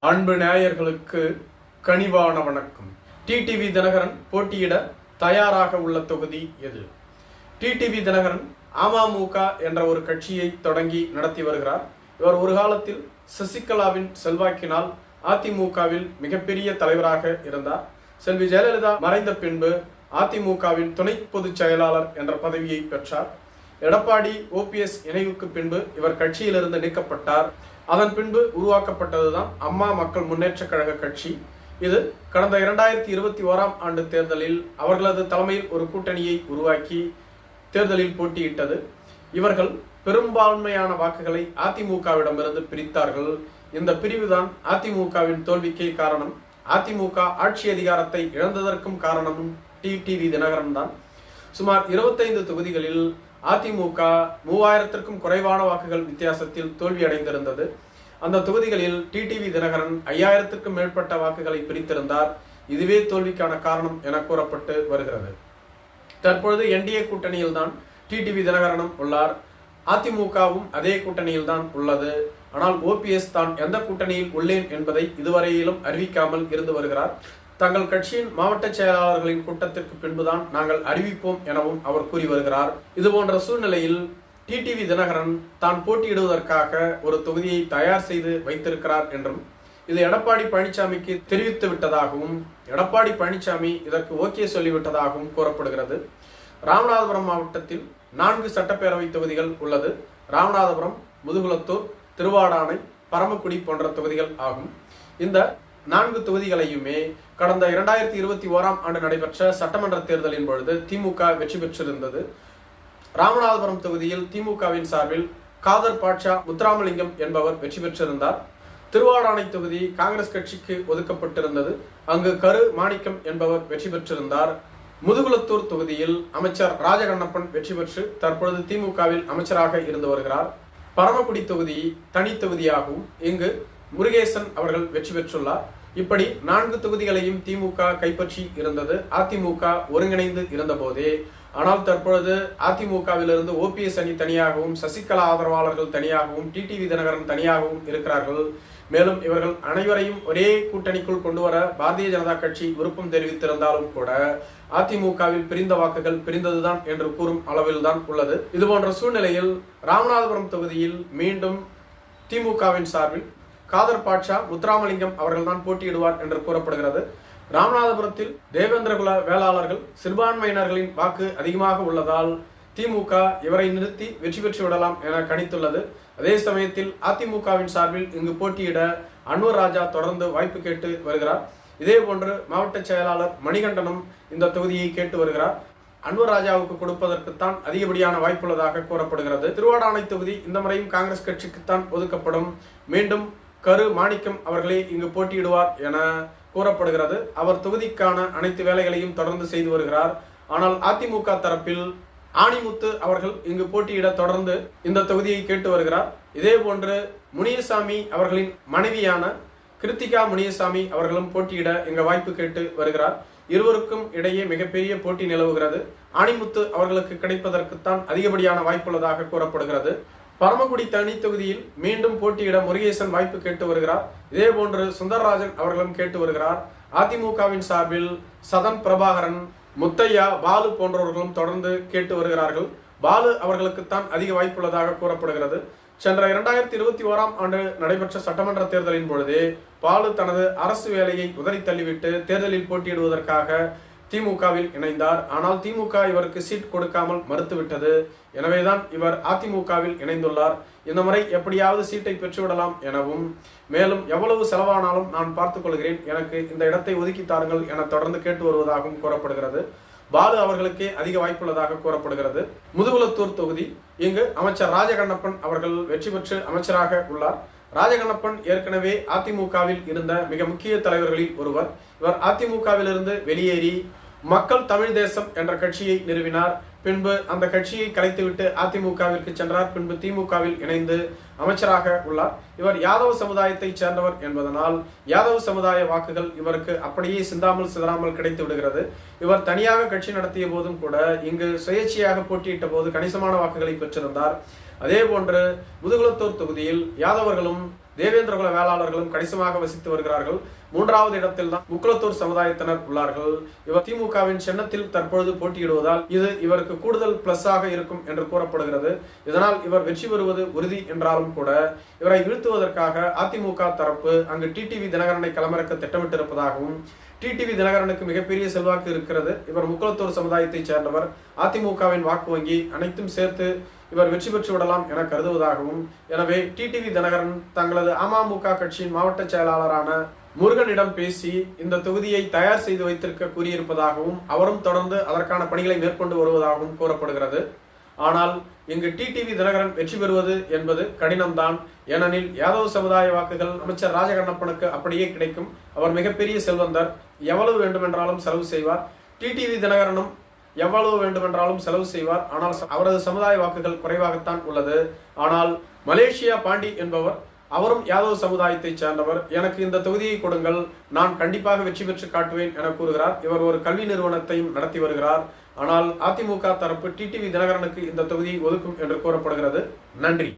அன்பு நேயர்களுக்கு கனிவான வணக்கம். டிடிவி தினகரன் போட்டியிட தயாராக உள்ள தொகுதி எது? டிடிவி தினகரன் அமமுக என்ற ஒரு கட்சியை தொடங்கி நடத்தி வருகிறார். இவர் ஒரு காலத்தில் சசிகலாவின் செல்வாக்கினால் அதிமுகவில் மிகப்பெரிய தலைவராக இருந்தார். செல்வி ஜெயலலிதா மறைந்த பின்பு அதிமுகவின் துணை பொதுச் செயலாளர் என்ற பதவியை பெற்றார். எடப்பாடி ஓபிஎஸ் இணைவுக்கு பின்பு இவர் கட்சியிலிருந்து நீக்கப்பட்டார். அதன் பின்பு உருவாக்கப்பட்டதுதான் அம்மா மக்கள் முன்னேற்ற கழக கட்சி. இது கடந்த இரண்டாயிரத்தி இருபத்தி ஓராம் ஆண்டு தேர்தலில் அவர்களது தலைமையில் ஒரு கூட்டணியை உருவாக்கி தேர்தலில் போட்டியிட்டது. இவர்கள் பெரும்பான்மையான வாக்குகளை அதிமுகவிடமிருந்து பிரித்தார்கள். இந்த பிரிவுதான் அதிமுகவின் தோல்விக்கே காரணம். அதிமுக ஆட்சி அதிகாரத்தை இழந்ததற்கும் காரணமும் டிடிவி தினகரன் தான் சுமார் இருபத்தைந்து தொகுதிகளில் அதிமுக மூவாயிரத்திற்கும் குறைவான வாக்குகள் வித்தியாசத்தில் தோல்வியடைந்திருந்தது. அந்த தொகுதிகளில் டிடிவி தினகரன் ஐயாயிரத்திற்கும் மேற்பட்ட வாக்குகளை பிரித்திருந்தார். இதுவே தோல்விக்கான காரணம் என கூறப்பட்டு வருகிறது. தற்பொழுது என்டிஏ கூட்டணியில் தான் டிடிவி தினகரனும் உள்ளார். அதிமுகவும் அதே கூட்டணியில் தான் உள்ளது. ஆனால் ஓபிஎஸ் தான் எந்த கூட்டணியில் உள்ளேன் என்பதை இதுவரையிலும் அறிவிக்காமல் இருந்து வருகிறார். தங்கள் கட்சியின் மாவட்ட செயலாளர்களின் கூட்டத்திற்கு பின்புதான் நாங்கள் அறிவிப்போம் எனவும் அவர் கூறி வருகிறார். இது போன்ற சூழ்நிலையில் டிடிவி தினகரன் தான் போட்டியிடுவதற்காக ஒரு தொகுதியை தயார் செய்து வைத்திருக்கிறார் என்றும் இது எடப்பாடி பழனிசாமிக்கு தெரிவித்து விட்டதாகவும் எடப்பாடி பழனிசாமி இதற்கு ஓகே சொல்லிவிட்டதாகவும் கூறப்படுகிறது. ராமநாதபுரம் மாவட்டத்தில் நான்கு சட்டப்பேரவை தொகுதிகள் உள்ளது. ராமநாதபுரம் முதுகுளத்தூர் திருவாடானை பரமக்குடி போன்ற தொகுதிகள் ஆகும். இந்த நான்கு தொகுதிகளையுமே கடந்த இரண்டாயிரத்தி இருபத்தி ஓராம் ஆண்டு நடைபெற்ற சட்டமன்ற தேர்தலின் பொழுது திமுக வெற்றி பெற்றிருந்தது. ராமநாதபுரம் தொகுதியில் திமுகவின் சார்பில் காதர் பாட்ஷா முத்துராமலிங்கம் என்பவர் வெற்றி பெற்றிருந்தார். திருவாடானை தொகுதி காங்கிரஸ் கட்சிக்கு ஒதுக்கப்பட்டிருந்தது. அங்கு கரு மாணிக்கம் என்பவர் வெற்றி பெற்றிருந்தார். முதுகுளத்தூர் தொகுதியில் அமைச்சர் ராஜகண்ணப்பன் வெற்றி பெற்று தற்பொழுது திமுகவில் அமைச்சராக இருந்து வருகிறார். பரமக்குடி தொகுதி தனி தொகுதியாகவும் இங்கு முருகேசன் அவர்கள் வெற்றி பெற்றுள்ளார். இப்படி நான்கு தொகுதிகளையும் திமுக கைப்பற்றி இருந்தது. அதிமுக ஒருங்கிணைந்து இருந்தபோதே ஆனால் தற்பொழுது அதிமுகவிலிருந்து ஓபிஎஸ் அணி தனியாகவும் சசிகலா ஆதரவாளர்கள் தனியாகவும் டிடிவி தினகரன் தனியாகவும் இருக்கிறார்கள். மேலும் இவர்கள் அனைவரையும் ஒரே கூட்டணிக்குள் கொண்டு வர பாரதிய ஜனதா கட்சி விருப்பம் தெரிவித்திருந்தாலும் கூட அதிமுகவில் பிரிந்த வாக்குகள் பிரிந்ததுதான் என்று கூறும் அளவில் தான் உள்ளது. இது போன்ற சூழ்நிலையில் ராமநாதபுரம் தொகுதியில் மீண்டும் திமுகவின் சார்பில் காதர் பாட்ஷா முத்துராமலிங்கம் அவர்கள்தான் போட்டியிடுவார் என்று கூறப்படுகிறது. ராமநாதபுரத்தில் தேவேந்திரகுல வேளாளர்கள் சிறுபான்மையினர்களின் வாக்கு அதிகமாக உள்ளதால் திமுக இவரை நிறுத்தி வெற்றி பெற்று விடலாம் என கணித்துள்ளது. அதே சமயத்தில் அதிமுகவின் சார்பில் இங்கு போட்டியிட அன்வர் ராஜா தொடர்ந்து வாய்ப்பு கேட்டு வருகிறார். இதே போன்று மாவட்ட செயலாளர் மணிகண்டனும் இந்த தொகுதியை கேட்டு வருகிறார். அன்வர் ராஜாவுக்கு கொடுப்பதற்குத்தான் அதிகப்படியான வாய்ப்புள்ளதாக கூறப்படுகிறது. திருவாடானை தொகுதி இந்த முறையும் காங்கிரஸ் கட்சிக்குத்தான் ஒதுக்கப்படும். மீண்டும் கரு மாணிக்கம் அவர்களே இங்கு போட்டியிடுவார் என கூறப்படுகிறது. அவர் தொகுதிக்கான அனைத்து வேலைகளையும் தொடர்ந்து செய்து வருகிறார். ஆனால் அதிமுக தரப்பில் ஆணிமுத்து அவர்கள் இங்கு போட்டியிட தொடர்ந்து இந்த தொகுதியை கேட்டு வருகிறார். இதே போன்று முனியசாமி அவர்களின் மனைவியான கிருத்திகா முனியசாமி அவர்களும் போட்டியிட இங்கு வாய்ப்பு கேட்டு வருகிறார். இருவருக்கும் இடையே மிகப்பெரிய போட்டி நிலவுகிறது. ஆணிமுத்து அவர்களுக்கு கிடைப்பதற்குத்தான் அதிகப்படியான வாய்ப்புள்ளதாக கூறப்படுகிறது. பரமக்குடி தனி தொகுதியில் மீண்டும் போட்டியிட முருகேசன் வாய்ப்பு கேட்டு வருகிறார். இதே போன்று சுந்தரராஜன் அவர்களும் கேட்டு வருகிறார். அதிமுகவின் சார்பில் சதன் பிரபாகரன் முத்தையா பாலு போன்றவர்களும் தொடர்ந்து கேட்டு வருகிறார்கள். பாலு அவர்களுக்குத்தான் அதிக வாய்ப்புள்ளதாக கூறப்படுகிறது. சென்ற இரண்டாயிரத்தி இருபத்தி ஓராம் ஆண்டு நடைபெற்ற சட்டமன்ற தேர்தலின் பொழுது பாலு தனது அரசு வேலையை உதறி தள்ளிவிட்டு தேர்தலில் போட்டியிடுவதற்காக திமுகவில் இணைந்தார். ஆனால் திமுக இவருக்கு சீட் கொடுக்காமல் மறுத்துவிட்டது. எனவேதான் இவர் அதிமுகவில் இணைந்துள்ளார். இந்த முறை எப்படியாவது சீட்டை பெற்றுவிடலாம் எனவும் மேலும் எவ்வளவு செலவானாலும் நான் பார்த்துக்கொள்கிறேன் எனக்கு இந்த இடத்தை ஒதுக்கி தாருங்கள் என தொடர்ந்து கேட்டு வருவதாகவும் கூறப்படுகிறது. பாலு அவர்களுக்கே அதிக வாய்ப்புள்ளதாக கூறப்படுகிறது. முதுகுலத்தூர் தொகுதி இங்கு அமைச்சர் ராஜகண்ணப்பன் அவர்கள் வெற்றி பெற்று அமைச்சராக உள்ளார். ராஜகண்ணப்பன் ஏற்கனவே அதிமுகவில் இருந்த மிக முக்கிய தலைவர்களில் ஒருவர். இவர் அதிமுகவிலிருந்து வெளியேறி மக்கள் தமிழ் தேசம் என்ற கட்சியை நிறுவினார். பின்பு அந்த கட்சியை கலைத்துவிட்டு அதிமுகவிற்கு சென்றார். பின்பு திமுகவில் இணைந்து அமைச்சராக உள்ளார். இவர் யாதவ சமுதாயத்தை சேர்ந்தவர் என்பதனால் யாதவ சமுதாய வாக்குகள் இவருக்கு அப்படியே சிந்தாமல் சிதறாமல் கிடைத்து விடுகிறது. இவர் தனியாக கட்சி நடத்திய போதும் கூட இங்கு சுயேட்சையாக போட்டியிட்ட போது கணிசமான வாக்குகளை பெற்றிருந்தார். அதே போன்று முதுகுளத்தூர் தொகுதியில் யாதவர்களும் தேவேந்திரகுல வேளாளர்களும் கணிசமாக வசித்து வருகிறார்கள். மூன்றாவது இடத்தில் தான் முக்குளத்தூர் சமுதாயத்தினர் உள்ளார்கள். இவர் திமுகவின் சின்னத்தில் தற்பொழுது போட்டியிடுவதால் இது இவருக்கு கூடுதல் பிளஸ் ஆக இருக்கும் என்று கூறப்படுகிறது. இதனால் இவர் வெற்றி பெறுவது உறுதி என்றாலும் கூட இவரை வீழ்த்துவதற்காக அதிமுக தரப்பு அங்கு டிடிவி தினகரனை களமிறக்க திட்டமிட்டிருப்பதாகவும் டிடிவி தினகரனுக்கு மிகப்பெரிய செல்வாக்கு இருக்கிறது. இவர் முக்குளத்தூர் சமுதாயத்தைச் சேர்ந்தவர். அதிமுகவின் வாக்கு வங்கி அனைத்தும் சேர்த்து இவர் வெற்றி பெற்று விடலாம் என கருதுவதாகவும் எனவே டிடிவி தினகரன் தங்களது அமமுக கட்சியின் மாவட்ட செயலாளரான முருகனிடம் பேசி இந்த தொகுதியை தயார் செய்து வைத்திருக்க கூறியிருப்பதாகவும் அவரும் தொடர்ந்து அதற்கான பணிகளை மேற்கொண்டு வருவதாகவும் கூறப்படுகிறது. ஆனால் இங்கு டிடிவி தினகரன் வெற்றி பெறுவது என்பது கடினம்தான். ஏனெனில் யாதவ சமுதாய வாக்குகள் அமைச்சர் ராஜகண்ணப்பனுக்கு அப்படியே கிடைக்கும். அவர் மிகப்பெரிய செல்வந்தர். எவ்வளவு வேண்டுமென்றாலும் செலவு செய்வார். டிடிவி தினகரனும் எவ்வளவு வேண்டுமென்றாலும் செலவு செய்வார். ஆனால் அவரது சமுதாய வாக்குகள் குறைவாகத்தான் உள்ளது. ஆனால் மலேசியா பாண்டி என்பவர் அவரும் யாதவ் சமுதாயத்தைச் சேர்ந்தவர். எனக்கு இந்த தொகுதியை கொடுங்கள். நான் கண்டிப்பாக வெற்றி பெற்று காட்டுவேன் என கூறுகிறார். இவர் ஒரு கல்வி நிறுவனத்தையும் நடத்தி வருகிறார். ஆனால் அதிமுக தரப்பு டிடிவி தினகரனுக்கு இந்த தொகுதியை ஒதுக்கும் என்று கூறப்படுகிறது. நன்றி.